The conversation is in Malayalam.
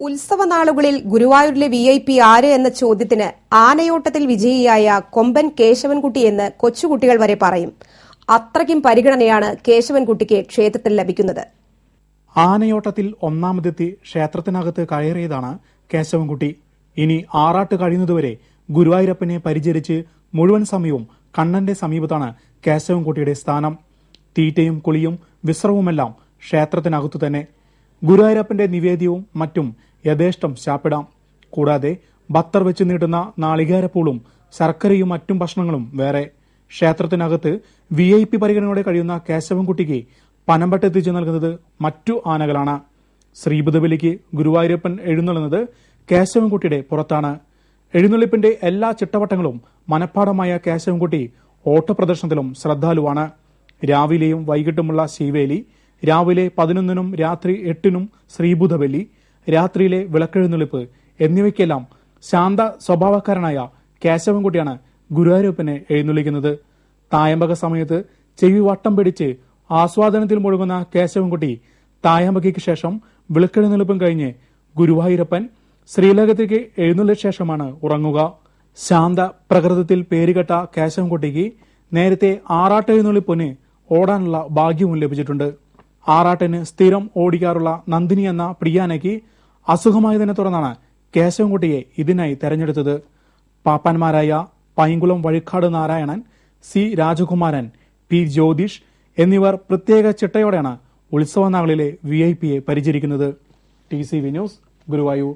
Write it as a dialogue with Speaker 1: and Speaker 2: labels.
Speaker 1: ഉത്സവ നാളുകളിൽ ഗുരുവായൂരിലെ വി ഐ പി ആര് എന്ന ചോദ്യത്തിന് ആനയോട്ടത്തിൽ വിജയിയായ കൊമ്പൻ കേശവൻകുട്ടി എന്ന് കൊച്ചുകുട്ടികൾ വരെ പറയും. അത്രയ്ക്കും പരിഗണനയാണ് കേശവൻകുട്ടിക്ക് ക്ഷേത്രത്തിൽ ലഭിക്കുന്നത്.
Speaker 2: ആനയോട്ടത്തിൽ ഒന്നാമതെത്തി ക്ഷേത്രത്തിനകത്ത് കയറിയതാണ് കേശവൻകുട്ടി. ഇനി ആറാട്ട് കഴിയുന്നതുവരെ ഗുരുവായൂരപ്പനെ പരിചരിച്ച് മുഴുവൻ സമയവും കണ്ണന്റെ സമീപത്താണ് കേശവൻകുട്ടിയുടെ സ്ഥാനം. തീറ്റയും കുളിയും വിശ്രവുമെല്ലാം ക്ഷേത്രത്തിനകത്തു തന്നെ ഗുരുവായൂരപ്പന്റെ നിവേദ്യവും മറ്റും യഥേഷ്ടം ശാപ്പിടാം. കൂടാതെ ഭക്തർ വെച്ച് നീട്ടുന്ന നാളികേരപ്പൂളും ശർക്കരയും മറ്റും ഭക്ഷണങ്ങളും വേറെ. ക്ഷേത്രത്തിനകത്ത് വി ഐ പി പരിഗണനയോടെ കഴിയുന്ന കേശവൻകുട്ടിക്ക് പനമ്പട്ടെത്തിച്ചു നൽകുന്നത് മറ്റു ആനകളാണ്. ശ്രീബുധബലിക്ക് ഗുരുവായൂരപ്പൻ എഴുന്നള്ളുന്നത് കേശവൻകുട്ടിയുടെ പുറത്താണ്. എഴുന്നള്ളിപ്പിന്റെ എല്ലാ ചിട്ടവട്ടങ്ങളും മനഃപ്പാടമായ കേശവൻകുട്ടി ഓട്ടപ്രദർശനത്തിലും ശ്രദ്ധാലുവാണ്. രാവിലെയും വൈകിട്ടുമുള്ള ശ്രീവേലി രാവിലെ പതിനൊന്നിനും രാത്രി എട്ടിനും ശ്രീബുധബലി രാത്രിയിലെ വിളക്കെഴുന്നള്ളിപ്പ് എന്നിവയ്ക്കെല്ലാം ശാന്ത സ്വഭാവക്കാരനായ കേശവൻകുട്ടിയാണ് ഗുരുവായൂരപ്പനെ എഴുന്നള്ളിക്കുന്നത്. തായമ്പക സമയത്ത് ചെവി വട്ടം പിടിച്ച് ആസ്വാദനത്തിൽ മുഴുകുന്ന കേശവൻകുട്ടി തായമ്പകയ്ക്ക് ശേഷം വിളക്കെഴുന്നള്ളിപ്പും കഴിഞ്ഞ് ഗുരുവായൂരപ്പൻ ശ്രീലകത്തേക്ക് എഴുന്നള്ളിയ ശേഷമാണ് ഉറങ്ങുക. ശാന്ത പ്രകൃതത്തിൽ പേരുകെട്ട കേശവൻകുട്ടിക്ക് നേരത്തെ ആറാട്ടെഴുന്നള്ളിപ്പൊന് ഓടാനുള്ള ഭാഗ്യവും ലഭിച്ചിട്ടുണ്ട്. ആറാട്ടിന് സ്ഥിരം ഓടിക്കാറുള്ള നന്ദിനി എന്ന പ്രിയാനയ്ക്ക് അസുഖമായതിനെ തുടർന്നാണ് കേശവൻകുട്ടിയെ ഇതിനായി തെരഞ്ഞെടുത്തത്. പാപ്പാന്മാരായ പൈങ്കുളം വഴിക്കാട് നാരായണൻ സി. രാജകുമാരൻ പി. ജ്യോതിഷ് എന്നിവർ പ്രത്യേക ചിട്ടയോടെയാണ് ഉത്സവനാളിലെ വി ഐ പിയെ പരിചരിക്കുന്നത്. T C V news Guruvayur.